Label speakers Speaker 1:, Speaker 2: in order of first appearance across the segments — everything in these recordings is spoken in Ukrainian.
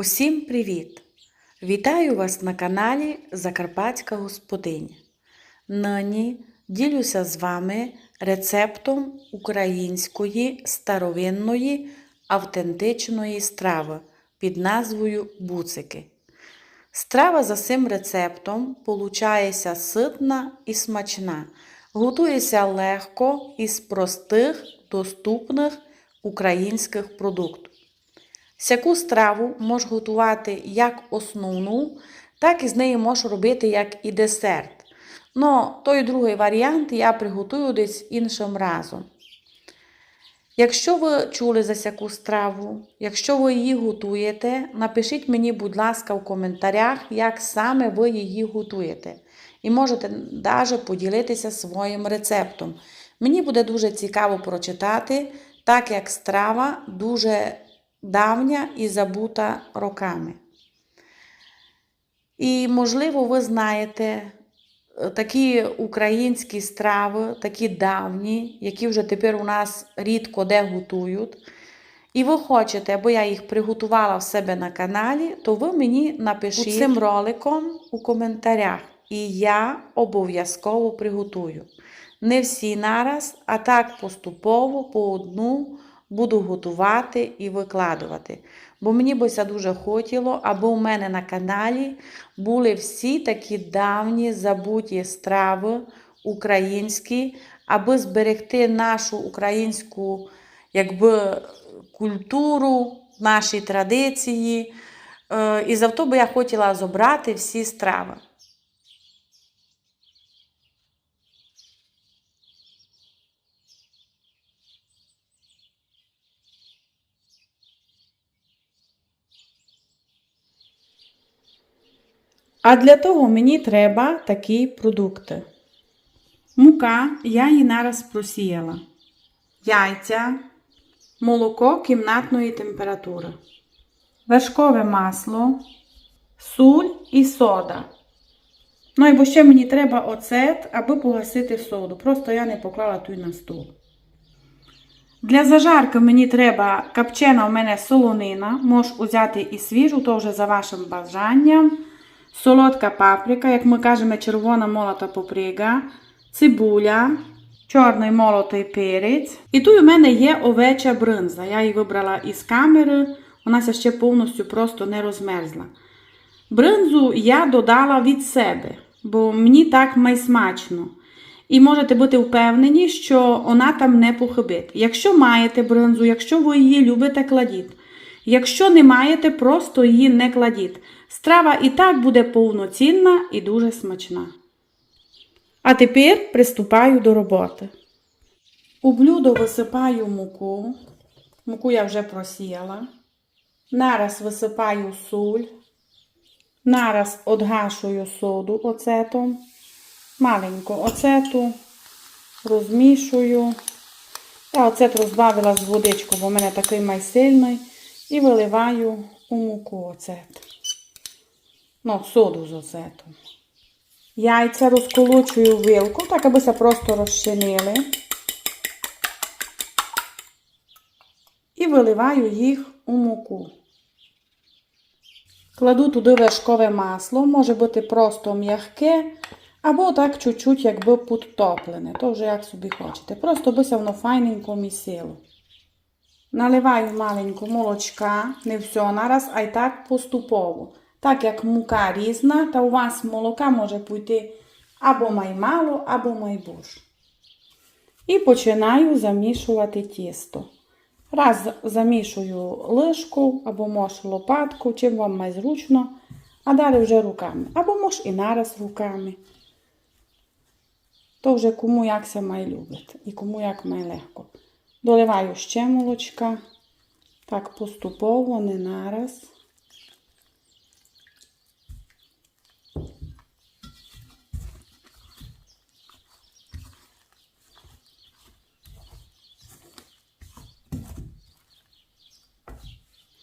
Speaker 1: Усім привіт! Вітаю вас на каналі Закарпатська Господиня. Нині ділюся з вами рецептом української старовинної автентичної страви під назвою буцики. Страва за цим рецептом получається ситна і смачна. Готується легко із простих, доступних українських продуктів. Сяку страву можеш готувати як основну, так і з неї можеш робити як і десерт. Но той другий варіант я приготую десь іншим разом. Якщо ви чули за сяку страву, якщо ви її готуєте, напишіть мені, будь ласка, в коментарях, як саме ви її готуєте. І можете навіть поділитися своїм рецептом. Мені буде дуже цікаво прочитати, так як страва дуже давня і забута роками. І, можливо, ви знаєте е, такі українські страви, такі давні, які вже тепер у нас рідко де готують. І ви хочете, аби я їх приготувала в себе на каналі, то ви мені напишіть цим роликом у коментарях. І я обов'язково приготую. Не всі нараз, а так поступово по одну буду готувати і викладувати. Бо мені би це дуже хотіло, аби у мене на каналі були всі такі давні забуті страви українські, аби зберегти нашу українську якби, культуру, наші традиції. Е, І завто би я хотіла зобрати всі страви. А для того мені треба такі продукти. Мука я її нараз просіяла. Яйця, молоко кімнатної температури, вершкове масло, суль і сода. Ну і ще мені треба оцет, аби погасити соду. Просто я не поклала тут на стол. Для зажарки мені треба копчена у мене солонина. Можеш взяти і свіжу, то вже за вашим бажанням. Солодка паприка, як ми кажемо, червона молота паприка, цибуля, чорний молотий перець. І тут у мене є овеча бринза. Я її вибрала із камери, вона ще повністю просто не розмерзла. Бринзу я додала від себе, бо мені так майсмачно. І можете бути впевнені, що вона там не похибить. Якщо маєте бринзу, якщо ви її любите, кладіть. Якщо не маєте, просто її не кладіть. Страва і так буде повноцінна і дуже смачна. А тепер приступаю до роботи. У блюдо висипаю муку. Муку я вже просіяла. Нараз висипаю суль. Нараз одгашую соду оцетом. Маленько оцету розмішую. Я оцет розбавила з водичку, бо в мене такий майсильний. І виливаю у муку оцет. Ну, соду з оцетом. Яйця розколочую вилку, так аби се просто розчинили. І виливаю їх у муку. Кладу туди вершкове масло, може бути просто м'яке, або так чуть-чуть, якби підтоплене. То вже як собі хочете. Просто би воно файненько місило. Наливаю маленьку молочка, не все нараз, а й так поступово. Так як мука різна, та у вас молока може піти або маймало, або майбуш. І починаю замішувати тісто. Раз замішую лишку, або мож лопатку, чим вам найзручно, а далі вже руками. Або мож і нараз руками. То вже кому як се май любить і кому як май легко. Доливаю ще молочка. Так, поступово, не нараз.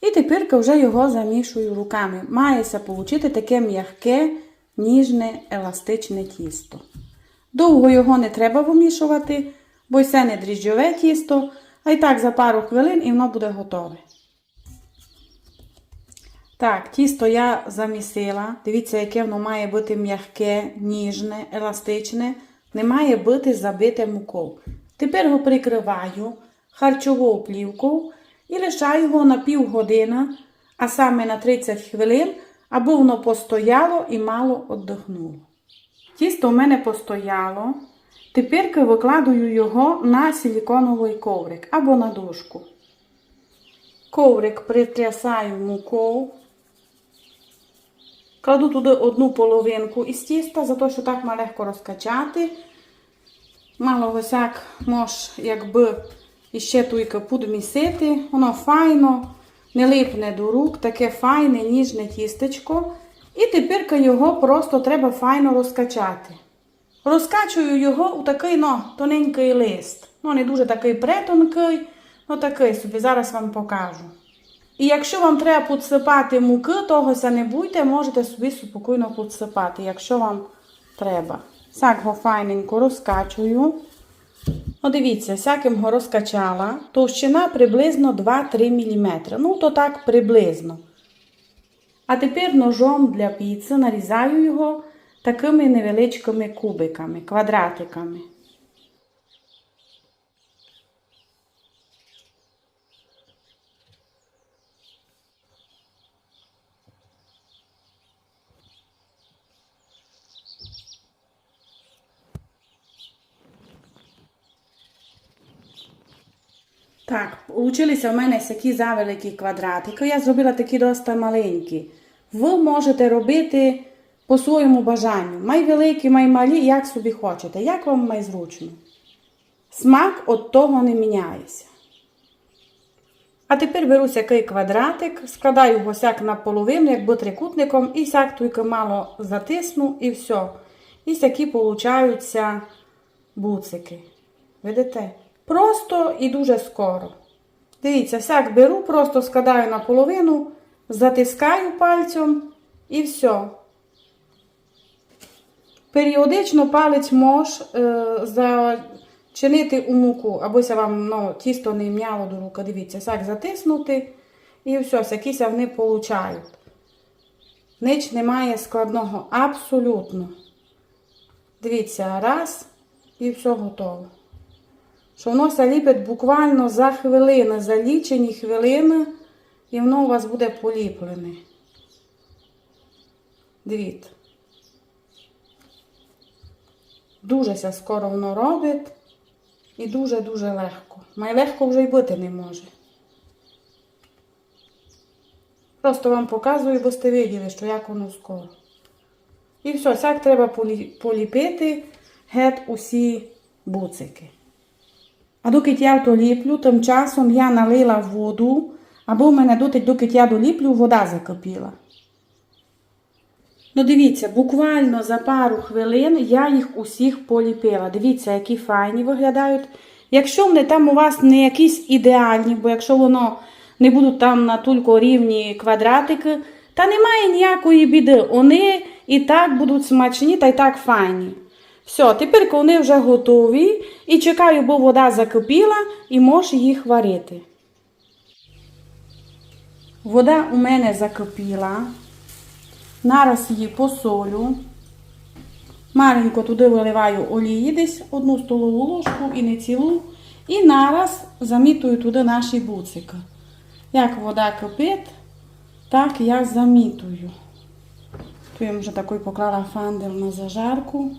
Speaker 1: І тепер вже його замішую руками. Мається получити таке м'яке, ніжне, еластичне тісто. Довго його не треба вимішувати, бо це не дріжджове тісто, а й так за пару хвилин і воно буде готове. Так, тісто я замісила. Дивіться, яке воно має бути м'яке, ніжне, еластичне. Не має бути забите мукою. Тепер його прикриваю харчовою плівкою і лишаю його на півгодини, а саме на 30 хвилин, аби воно постояло і мало віддихнуло. Тісто в мене постояло. Тепер викладую його на силіконовий коврик або на дошку. Коврик притрясаю мукою. Кладу туди одну половинку із тіста, за те, що так легко розкачати. Мало госяк мож, якби іще туйка підмісити. Воно файно, не липне до рук, таке файне, ніжне тістечко. І тепер його просто треба файно розкачати. Розкачую його у такий ну, тоненький лист. Ну, не дуже такий претонкий, ну такий собі, зараз вам покажу. І якщо вам треба підсипати муки, тогося не буйте, можете собі спокійно підсипати, якщо вам треба. Сяк го файненько розкачую. Ну, дивіться, всяким розкачала. Товщина приблизно 2-3 мм. Ну, то так приблизно. А тепер ножом для піци нарізаю його такими невеличкими кубиками, квадратиками. Так, получилися в мене такі завеликі квадратики. Я зробила такі досить маленькі. Ви можете робити по своєму бажанню. Май великі, май малі, як собі хочете, як вам май зручно. Смак від того не міняється. А тепер беру сякий квадратик, складаю його сяк наполовину, якби трикутником, і сяк тільки мало затисну, і все. І сякі получаються буцики. Видите? Просто і дуже скоро. Дивіться, всяк беру, просто складаю наполовину, затискаю пальцем і все. Періодично палець мож е, зачинити у муку, абося вам ну, тісто не м'яло до руки. Дивіться, всяк затиснути і все, всякіся вони получають. Нич немає складного. Абсолютно. Дивіться, раз і все готово що воно ся ліпить буквально за хвилини, за лічені хвилини, і воно у вас буде поліплене. Дивіться. Дуже ся скоро воно робить і дуже-дуже легко. Май легко вже й бути не може. Просто вам показую, бо сте виділи, що як воно скоро. І все, так треба поліпити геть усі буцики. А доки я то ліплю, тим часом я налила воду, або в мене дотить, доки я доліплю, вода закипіла. Ну, дивіться, буквально за пару хвилин я їх усіх поліпила. Дивіться, які файні виглядають. Якщо вони там у вас не якісь ідеальні, бо якщо воно не будуть там на тільки рівні квадратики, та немає ніякої біди. Вони і так будуть смачні та й так файні. Все, тепер вони вже готові і чекаю, бо вода закипіла і можу їх варити. Вода у мене закипіла. Нараз її посолю. Маленько туди виливаю олії десь одну столову ложку і не цілу. І нараз замітую туди наші буцики. Як вода кипить, так я замітую. Тут я вже такий поклала фандер на зажарку.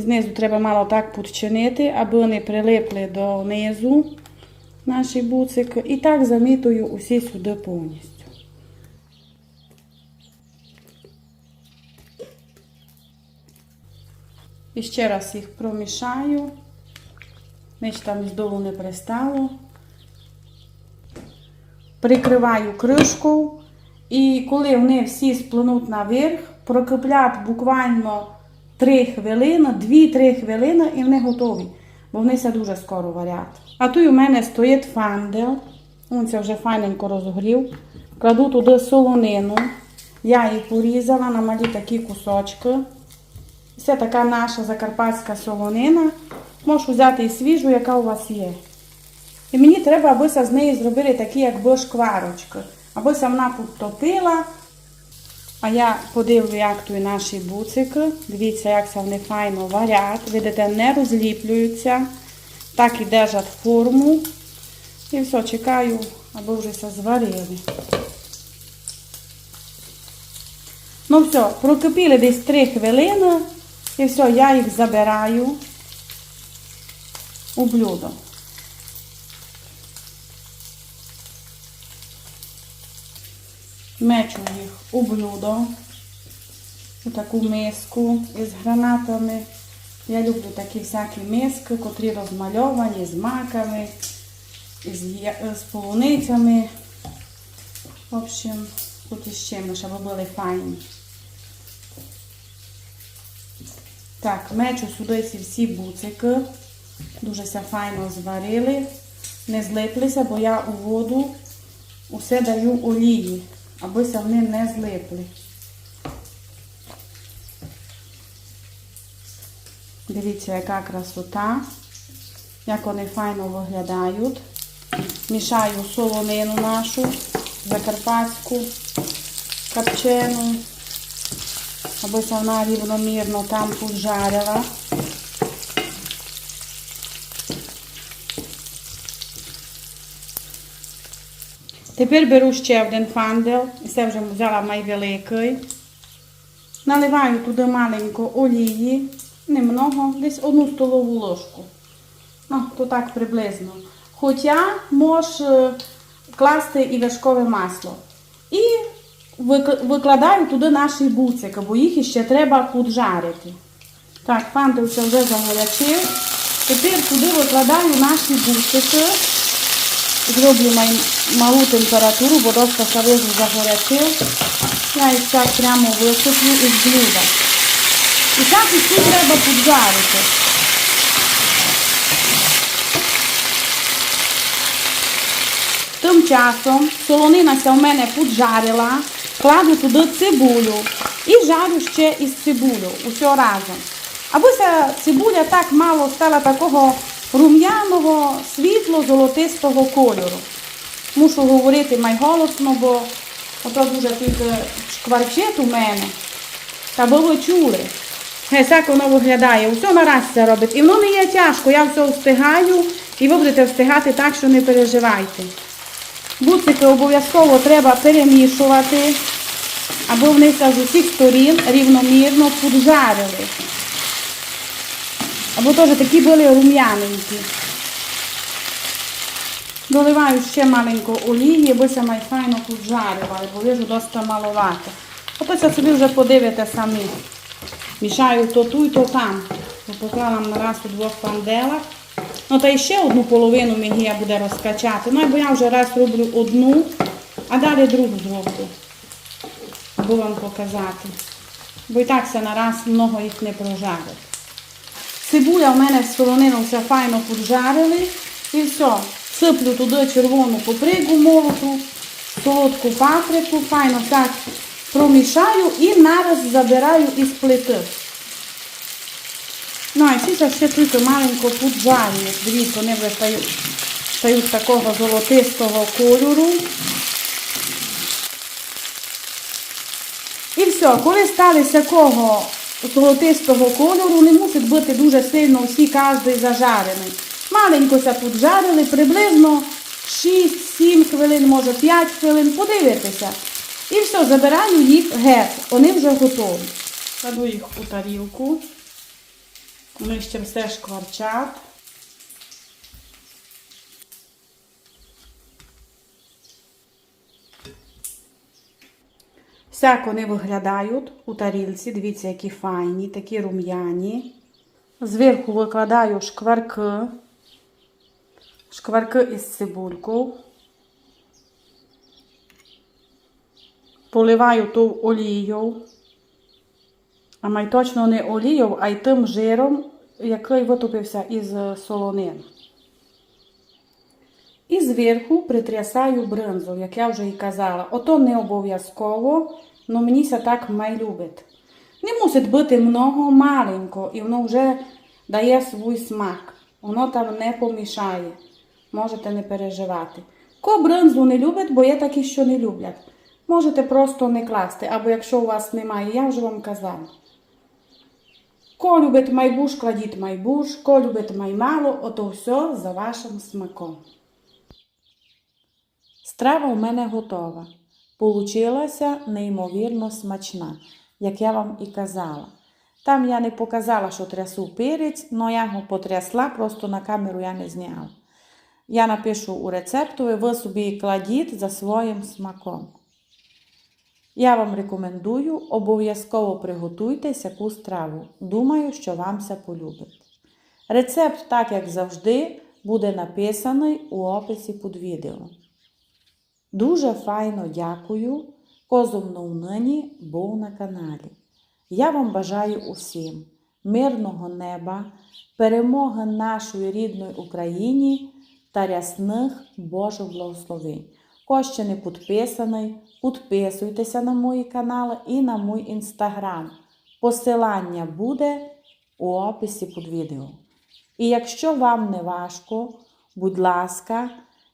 Speaker 1: Знизу треба мало так підчинити, аби вони прилипли до низу наші буцики. І так замітую усі сюди повністю. І ще раз їх промішаю. Ніч там здолу не пристало. Прикриваю кришку. І коли вони всі сплинуть наверх, прокиплять буквально 3 хвилини, 2-3 хвилини і вони готові. Бо вони все дуже скоро варять. А тут у мене стоїть фандел. Він це вже файненько розгрів. Кладу туди солонину. Я її порізала на малі такі кусочки. Це така наша закарпатська солонина. Можеш взяти і свіжу, яка у вас є. І мені треба, аби з неї зробили такі, якби шкварочки. Аби вона підтопила. А я подивлю, як тут наші буцики. Дивіться, як це вони файно варять. Видите, не розліплюються. Так і держать форму. І все, чекаю, аби вже все зварили. Ну все, прокипіли десь 3 хвилини. І все, я їх забираю у блюдо. Мечу блюдо, у таку миску із гранатами. Я люблю такі всякі миски, котрі розмальовані з маками, з, полуницями. В общем, тут із чимось, щоб були файні. Так, мечу сюди ці всі буцики. Дуже ся файно зварили. Не злиплися, бо я у воду усе даю олії, аби ся вони не злипли. Дивіться, яка красота, як вони файно виглядають. Мішаю солонину нашу, закарпатську, копчену, аби вона рівномірно там поджарила. Тепер беру ще один фандел, це вже взяла найвеликий. Наливаю туди маленько олії, немного, десь одну столову ложку. Ну, то так приблизно. Хоча можеш класти і вершкове масло. І викладаю туди наші буцики, бо їх ще треба поджарити. Так, фандел це вже загорячив. Тепер туди викладаю наші буцики. Зроблю малу температуру, бо дошка савизу загорячив. Я їх так прямо висиплю із блюда. І так і всі треба поджарити. Тим часом солонина ся в мене поджарила, кладу туди цибулю і жарю ще із цибулю, усе разом. Аби ця цибуля так мало стала такого рум'яного, світло-золотистого кольору. Мушу говорити майголосно, бо ото дуже тільки шкварчить у мене. Та би ви чули. Як воно виглядає. Усе нараз це робить. І воно не є тяжко. Я все встигаю і ви будете встигати так, що не переживайте. Буцики обов'язково треба перемішувати, аби вони з усіх сторін рівномірно поджарили. Або теж такі були рум'яненькі. Доливаю ще маленько олії, се май файно поджарювали, бо вижу досить маловато. Ото це собі вже подивите самі. Мішаю то ту і то там. Бо поклала на раз у двох панделах. Ну та ще одну половину мені я буде розкачати. Ну, бо я вже раз роблю одну, а далі другу зроблю. Аби вам показати. Бо і так все на раз много їх не прожарить. Цибуля в мене з солонином файно поджарили. І все. Сиплю туди червону попригу молоту, солодку паприку, файно так промішаю і нараз забираю із плити. Ну, а це ще тільки маленько поджарюють. Дивіться, вони вже стають, стають такого золотистого кольору. І все, коли стали такого золотистого кольору, не мусить бути дуже сильно всі кожний зажарений. Маленько це жарили, приблизно 6-7 хвилин, може 5 хвилин, подивитися. І все, забираю їх геть. Вони вже готові. Кладу їх у тарілку. Вони ще все шкварчать. Всяк вони виглядають у тарілці. Дивіться, які файні, такі рум'яні. Зверху викладаю шкварки. Шкварки із цибулькою. Поливаю ту олією. А май точно не олією, а й тим жиром, який витопився із солонин. І зверху притрясаю бринзу, як я вже і казала. Ото не обов'язково, але мені це так май любить. Не мусить бути много маленько, і воно вже дає свій смак. Воно там не помішає.
Speaker 2: можете не переживати. Ко бринзу не любить, бо є такі, що не люблять. Можете просто не класти, або якщо у вас немає, я вже вам казала. Ко любить майбуш, кладіть майбуш, ко любить маймало, ото все за вашим смаком. Страва у мене готова. Получилася неймовірно смачна, як я вам і казала. Там я не показала, що трясу перець, але я його потрясла, просто на камеру я не зняла. Я напишу у рецептові, ви собі кладіть за своїм смаком. Я вам рекомендую, обов'язково приготуйте таку страву. Думаю, що вам це полюбить. Рецепт, так як завжди, буде написаний у описі під відео. Дуже файно дякую, козом нині був на каналі. Я вам бажаю усім мирного неба, перемоги нашої рідної Україні та рясних Божих благословень. Хто ще не підписаний, підписуйтеся на мої канали і на мій інстаграм. Посилання буде у описі під відео. І якщо вам не важко, будь ласка,